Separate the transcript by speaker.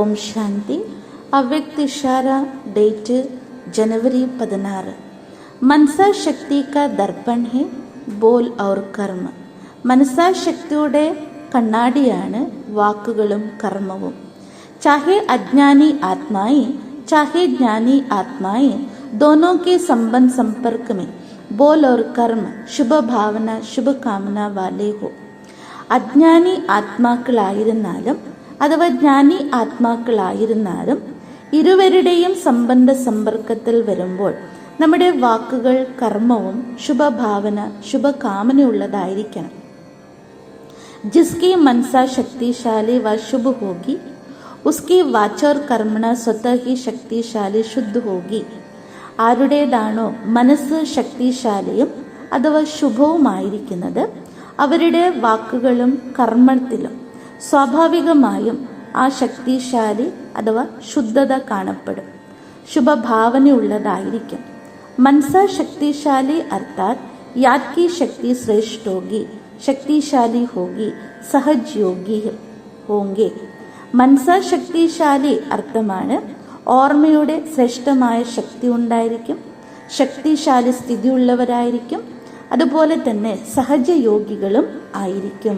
Speaker 1: ഓം ശാന്തി അവ്യക്ത ഇഷാര ഡേറ്റ് जनवरी പതിനാറ് മനസാശക്തി का दर्पण है ബോൽ ഔർ കർമ്മ മനസാശക്തിയുടെ കണ്ണാടിയാണ് വാക്കുകളും കർമ്മവും ചാഹെ അജ്ഞാനി ആത്മായി ചാഹെ ജ്ഞാനി ആത്മായി दोनों के संबंध संपर्क में बोल और कर्म शुभ ഭാവന ശുഭകാമന വാലേ ഹോ അജ്ഞാനി ആത്മാക്കളായിരുന്നാലും അഥവാ ജ്ഞാനി ആത്മാക്കളായിരുന്നാലും ഇരുവരുടെയും സമ്പന്ന സമ്പർക്കത്തിൽ വരുമ്പോൾ നമ്മുടെ വാക്കുകൾ കർമ്മവും ശുഭഭാവന ശുഭകാമനയുള്ളതായിരിക്കണം. ജിസ്കി മനസ ശക്തിശാലി വ ശുഭ ഹോഗി ഉസ്കി വാച്ചോർ കർമ്മണ സ്വതഹി ശക്തിശാലി ശുദ്ധ ഹോഗി ആരുടേതാണോ മനസ്സ് ശക്തിശാലിയും അഥവാ ശുഭവുമായിരിക്കുന്നത് അവരുടെ വാക്കുകളും കർമ്മത്തിലും. സ്വാഭാവികമായും ആ ശക്തിശാലി അഥവാ ശുദ്ധത കാണപ്പെടും. ശുഭഭാവനയുള്ളതായിരിക്കും. മനസ്സ ശക്തിശാലി അർത്ഥാത് യാത്കി ശക്തി ശ്രേഷ്ഠോഗി ശക്തിശാലി ഹോഗി സഹജ്യോഗി ഹോങ്കെ. മനസ്സ ശക്തിശാലി അർത്ഥമാണ് ഓർമ്മയുടെ ശ്രേഷ്ഠമായ ശക്തി ഉണ്ടായിരിക്കും ശക്തിശാലി സ്ഥിതിയുള്ളവരായിരിക്കും അതുപോലെ തന്നെ സഹജയോഗികളും ആയിരിക്കും.